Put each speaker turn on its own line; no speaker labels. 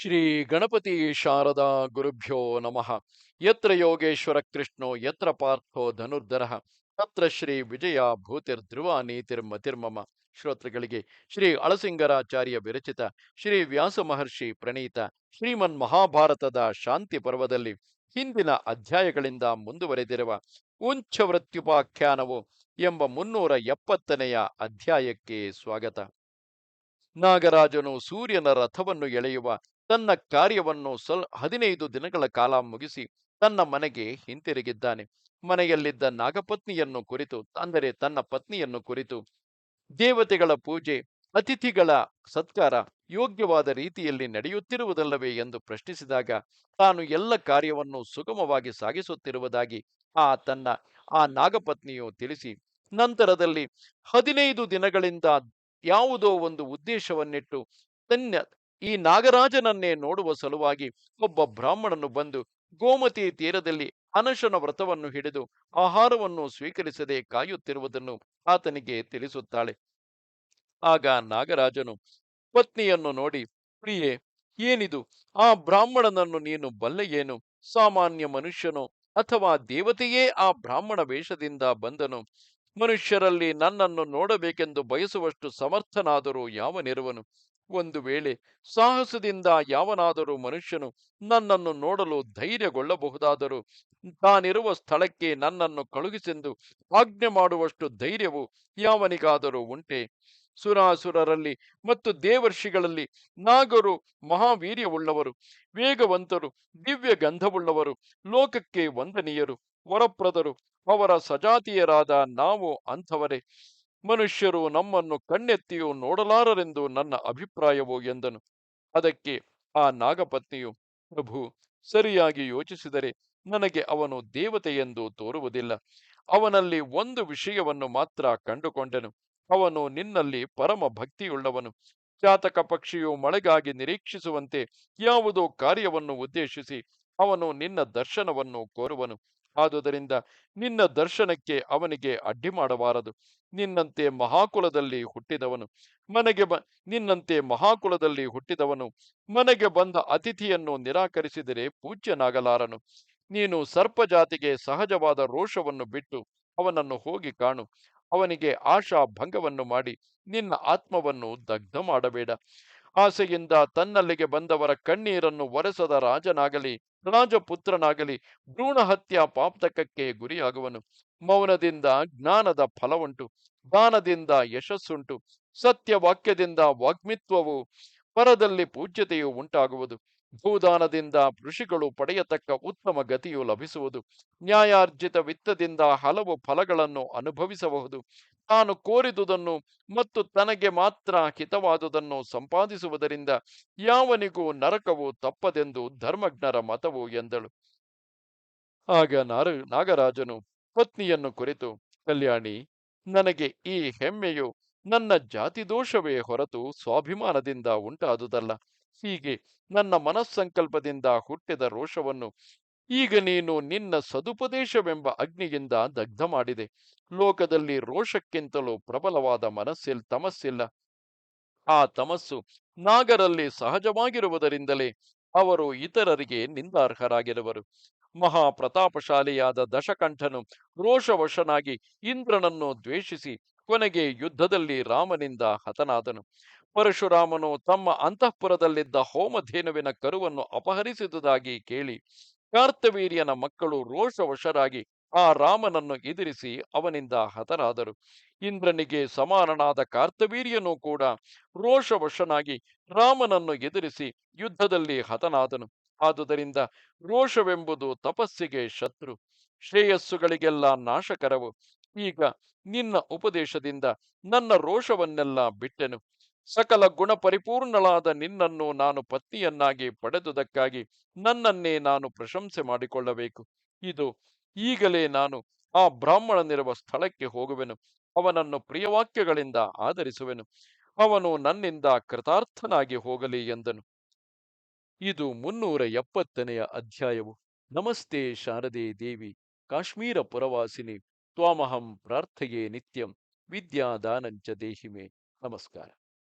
ಶ್ರೀ ಗಣಪತಿ ಶಾರದಾ ಗುರುಭ್ಯೋ ನಮಃ. ಯತ್ರ ಯೋಗೇಶ್ವರ ಕೃಷ್ಣೋ, ಯತ್ರ ಪಾರ್ಥೋ ಧನುರ್ಧರ, ತತ್ರ ಶ್ರೀ ವಿಜಯ ಭೂತಿರ್ಧ್ರುವ ನೀತಿರ್ಮತಿರ್ಮಮ ಶ್ರೋತೃಗಳಿಗೆ ಶ್ರೀ ಅಳಸಿಂಗರಾಚಾರ್ಯ ವಿರಚಿತ ಶ್ರೀ ವ್ಯಾಸ ಮಹರ್ಷಿ ಪ್ರಣೀತ ಶ್ರೀಮನ್ ಮಹಾಭಾರತದ ಶಾಂತಿ ಪರ್ವದಲ್ಲಿ ಹಿಂದಿನ ಅಧ್ಯಾಯಗಳಿಂದ ಮುಂದುವರೆದಿರುವ ಉಂಚವೃತ್ಯುಪಾಖ್ಯಾನವು ಎಂಬ ಮುನ್ನೂರ ಎಪ್ಪತ್ತನೆಯ ಅಧ್ಯಾಯಕ್ಕೆ ಸ್ವಾಗತ. ನಾಗರಾಜನು ಸೂರ್ಯನ ರಥವನ್ನು ಎಳೆಯುವ ತನ್ನ ಕಾರ್ಯವನ್ನು ಸ್ವಲ್ ಹದಿನೈದು ದಿನಗಳ ಕಾಲ ಮುಗಿಸಿ ತನ್ನ ಮನೆಗೆ ಹಿಂತಿರುಗಿದ್ದಾನೆ. ಮನೆಯಲ್ಲಿದ್ದ ನಾಗಪತ್ನಿಯನ್ನು ಕುರಿತು, ಅಂದರೆ ತನ್ನ ಪತ್ನಿಯನ್ನು ಕುರಿತು ದೇವತೆಗಳ ಪೂಜೆ, ಅತಿಥಿಗಳ ಸತ್ಕಾರ ಯೋಗ್ಯವಾದ ರೀತಿಯಲ್ಲಿ ನಡೆಯುತ್ತಿರುವುದಲ್ಲವೇ ಎಂದು ಪ್ರಶ್ನಿಸಿದಾಗ ತಾನು ಎಲ್ಲ ಕಾರ್ಯವನ್ನು ಸುಗಮವಾಗಿ ಸಾಗಿಸುತ್ತಿರುವುದಾಗಿ ಆ ತನ್ನ, ಆ ನಾಗಪತ್ನಿಯು ತಿಳಿಸಿ, ನಂತರದಲ್ಲಿ ಹದಿನೈದು ದಿನಗಳಿಂದ ಯಾವುದೋ ಒಂದು ಉದ್ದೇಶವನ್ನಿಟ್ಟು ತನ್ನ ಈ ನಾಗರಾಜನನ್ನೇ ನೋಡುವ ಸಲುವಾಗಿ ಒಬ್ಬ ಬ್ರಾಹ್ಮಣನು ಬಂದು ಗೋಮತಿ ತೀರದಲ್ಲಿ ಅನಶನ ವ್ರತವನ್ನು ಹಿಡಿದು ಆಹಾರವನ್ನು ಸ್ವೀಕರಿಸದೆ ಕಾಯುತ್ತಿರುವುದನ್ನು ಆತನಿಗೆ ತಿಳಿಸುತ್ತಾಳೆ. ಆಗ ನಾಗರಾಜನು ಪತ್ನಿಯನ್ನು ನೋಡಿ, ಪ್ರಿಯೆ, ಏನಿದು? ಆ ಬ್ರಾಹ್ಮಣನನ್ನು ನೀನು ಬಲ್ಲೆಯೇನು ಸಾಮಾನ್ಯ ಮನುಷ್ಯನು ಅಥವಾ ದೇವತೆಯೇ ಆ ಬ್ರಾಹ್ಮಣ ವೇಷದಿಂದ ಬಂದನು? ಮನುಷ್ಯರಲ್ಲಿ ನನ್ನನ್ನು ನೋಡಬೇಕೆಂದು ಬಯಸುವಷ್ಟು ಸಮರ್ಥನಾದರೂ ಯಾವನಿರುವನು ಒಂದು ವೇಳೆ ಸಾಹಸದಿಂದ ಯಾವನಾದರೂ ಮನುಷ್ಯನು ನನ್ನನ್ನು ನೋಡಲು ಧೈರ್ಯಗೊಳ್ಳಬಹುದಾದರೂ ತಾನಿರುವ ಸ್ಥಳಕ್ಕೆ ನನ್ನನ್ನು ಕಳುಹಿಸೆಂದು ಆಜ್ಞೆ ಮಾಡುವಷ್ಟು ಧೈರ್ಯವು ಯಾವನಿಗಾದರೂ ಉಂಟೆ? ಸುರಾಸುರರಲ್ಲಿ ಮತ್ತು ದೇವರ್ಷಿಗಳಲ್ಲಿ ನಾಗರು ಮಹಾವೀರ್ಯವುಳ್ಳವರು, ವೇಗವಂತರು ದಿವ್ಯ ಗಂಧವುಳ್ಳವರು ಲೋಕಕ್ಕೆ ವಂದನೀಯರು, ವರಪ್ರದರು, ಅವರ ಸಜಾತಿಯರಾದ ನಾವು ಅಂಥವರೇ. ಮನುಷ್ಯರು ನಮ್ಮನ್ನು ಕಣ್ಣೆತ್ತಿಯೂ ನೋಡಲಾರರೆಂದು ನನ್ನ ಅಭಿಪ್ರಾಯವು ಎಂದನು. ಅದಕ್ಕೆ ಆ ನಾಗಪತ್ನಿಯು, ಪ್ರಭು, ಸರಿಯಾಗಿ ಯೋಚಿಸಿದರೆ ನನಗೆ ಅವನು ದೇವತೆಯೆಂದು ತೋರುವುದಿಲ್ಲ. ಅವನಲ್ಲಿ ಒಂದು ವಿಷಯವನ್ನು ಮಾತ್ರ ಕಂಡುಕೊಂಡೆನು. ಅವನು ನಿನ್ನಲ್ಲಿ ಪರಮ ಭಕ್ತಿಯುಳ್ಳವನು. ಜಾತಕ ಪಕ್ಷಿಯು ಮಳೆಗಾಗಿ ನಿರೀಕ್ಷಿಸುವಂತೆ ಯಾವುದೋ ಕಾರ್ಯವನ್ನು ಉದ್ದೇಶಿಸಿ ಅವನು ನಿನ್ನ ದರ್ಶನವನ್ನು ಕೋರುವನು. ಆದುದರಿಂದ ನಿನ್ನ ದರ್ಶನಕ್ಕೆ ಅವನಿಗೆ ಅಡ್ಡಿ ಮಾಡಬಾರದು. ನಿನ್ನಂತೆ ಮಹಾಕುಲದಲ್ಲಿ ಹುಟ್ಟಿದವನು ಮನೆಗೆ ಬ, ನಿನ್ನಂತೆ ಮಹಾಕುಲದಲ್ಲಿ ಹುಟ್ಟಿದವನು ಮನೆಗೆ ಬಂದ ಅತಿಥಿಯನ್ನು ನಿರಾಕರಿಸಿದರೆ ಪೂಜ್ಯನಾಗಲಾರನು. ನೀನು ಸರ್ಪಜಾತಿಗೆ ಸಹಜವಾದ ರೋಷವನ್ನು ಬಿಟ್ಟು ಅವನನ್ನು ಹೋಗಿ ಕಾಣು. ಅವನಿಗೆ ಆಶಾ ಭಂಗವನ್ನು ಮಾಡಿ ನಿನ್ನ ಆತ್ಮವನ್ನು ದಗ್ಧ ಮಾಡಬೇಡ. ಆಸೆಯಿಂದ ತನ್ನಲ್ಲಿಗೆ ಬಂದವರ ಕಣ್ಣೀರನ್ನು ಒರೆಸದ ರಾಜನಾಗಲಿ, ರಾಜಪುತ್ರನಾಗಲಿ ಭ್ರೂಣ ಹತ್ಯ ಪಾಪ್ತಕಕ್ಕೆ ಗುರಿಯಾಗುವನು. ಮೌನದಿಂದ ಜ್ಞಾನದ ಫಲವುಂಟು, ದಾನದಿಂದ ಯಶಸ್ಸುಂಟು, ಸತ್ಯವಾಕ್ಯದಿಂದ ವಾಗ್ಮಿತ್ವವು, ಪರದಲ್ಲಿ ಪೂಜ್ಯತೆಯು ಉಂಟಾಗುವುದು. ಭೂದಾನದಿಂದ ಋಷಿಗಳು ಪಡೆಯತಕ್ಕ ಉತ್ತಮ ಗತಿಯು ಲಭಿಸುವುದು. ನ್ಯಾಯಾರ್ಜಿತ ವಿತ್ತದಿಂದ ಹಲವು ಫಲಗಳನ್ನು ಅನುಭವಿಸಬಹುದು. ತಾನು ಕೋರಿದುದನ್ನು ಮತ್ತು ತನಗೆ ಮಾತ್ರ ಹಿತವಾದುದನ್ನು ಸಂಪಾದಿಸುವುದರಿಂದ ಯಾವನಿಗೂ ನರಕವು ತಪ್ಪದೆಂದು ಧರ್ಮಜ್ಞರ ಮತವು ಎಂದಳು. ಆಗ ನಾರ, ನಾಗರಾಜನು ಪತ್ನಿಯನ್ನು ಕುರಿತು, ಕಲ್ಯಾಣಿ, ನನಗೆ ಈ ಹೆಮ್ಮೆಯು ನನ್ನ ಜಾತಿ ದೋಷವೇ ಹೊರತು ಸ್ವಾಭಿಮಾನದಿಂದ ಉಂಟಾದುದಲ್ಲ. ಹೀಗೆ ನನ್ನ ಮನಸ್ಸಂಕಲ್ಪದಿಂದ ಹುಟ್ಟಿದ ರೋಷವನ್ನು ಈಗ ನೀನು ನಿನ್ನ ಸದುಪದೇಶವೆಂಬ ಅಗ್ನಿಯಿಂದ ದಗ್ಧ ಮಾಡಿದೆ. ಲೋಕದಲ್ಲಿ ರೋಷಕ್ಕಿಂತಲೂ ಪ್ರಬಲವಾದ ಮನಸ್ಸಿಲ್ ತಮಸ್ಸಿಲ್ಲ. ಆ ತಮಸ್ಸು ನಾಗರಲ್ಲಿ ಸಹಜವಾಗಿರುವುದರಿಂದಲೇ ಅವರು ಇತರರಿಗೆ ನಿಂದಾರ್ಹರಾಗಿರುವರು. ಮಹಾಪ್ರತಾಪಶಾಲಿಯಾದ ದಶಕಂಠನು ರೋಷವಶನಾಗಿ ಇಂದ್ರನನ್ನು ದ್ವೇಷಿಸಿ ಕೊನೆಗೆ ಯುದ್ಧದಲ್ಲಿ ರಾಮನಿಂದ ಹತನಾದನು. ಪರಶುರಾಮನು ತಮ್ಮ ಅಂತಃಪುರದಲ್ಲಿದ್ದ ಹೋಮಧೇನುವಿನ ಕರುವನ್ನು ಅಪಹರಿಸಿದುದಾಗಿ ಕೇಳಿ ಕಾರ್ತವೀರ್ಯನ ಮಕ್ಕಳು ರೋಷವಶರಾಗಿ ಆ ರಾಮನನ್ನು ಎದುರಿಸಿ ಅವನಿಂದ ಹತರಾದರು. ಇಂದ್ರನಿಗೆ ಸಮಾನನಾದ ಕಾರ್ತವೀರ್ಯನೂ ಕೂಡ ರೋಷವಶನಾಗಿ ರಾಮನನ್ನು ಎದುರಿಸಿ ಯುದ್ಧದಲ್ಲಿ ಹತನಾದನು. ಆದುದರಿಂದ ರೋಷವೆಂಬುದು ತಪಸ್ಸಿಗೆ ಶತ್ರು. ಶ್ರೇಯಸ್ಸುಗಳಿಗೆಲ್ಲ ನಾಶಕರವು. ಈಗ ನಿನ್ನ ಉಪದೇಶದಿಂದ ನನ್ನ ರೋಷವನ್ನೆಲ್ಲ ಬಿಟ್ಟೆನು. ಸಕಲ ಗುಣ ಪರಿಪೂರ್ಣಳಾದ ನಿನ್ನನ್ನು ನಾನು ಪತ್ನಿಯನ್ನಾಗಿ ಪಡೆದುದಕ್ಕಾಗಿ ನನ್ನನ್ನೇ ನಾನು ಪ್ರಶಂಸೆ ಮಾಡಿಕೊಳ್ಳಬೇಕು. ಇದು ಈಗಲೇ ನಾನು ಆ ಬ್ರಾಹ್ಮಣನಿರುವ ಸ್ಥಳಕ್ಕೆ ಹೋಗುವೆನು. ಅವನನ್ನು ಪ್ರಿಯವಾಕ್ಯಗಳಿಂದ ಆಧರಿಸುವೆನು. ಅವನು ನನ್ನಿಂದ ಕೃತಾರ್ಥನಾಗಿ ಹೋಗಲಿ ಎಂದನು. ಇದು ಮುನ್ನೂರ ಎಪ್ಪತ್ತನೆಯ ಅಧ್ಯಾಯವು. ನಮಸ್ತೆ ಶಾರದೆ ದೇವಿ, ಕಾಶ್ಮೀರ ಪುರವಾಸಿನಿ, ತ್ವಾಮಹಂ ಪ್ರಾರ್ಥೆಯೇ ನಿತ್ಯಂ, ವಿದ್ಯಾದಾನಂಚ ದೇಹಿಮೆ. ನಮಸ್ಕಾರ.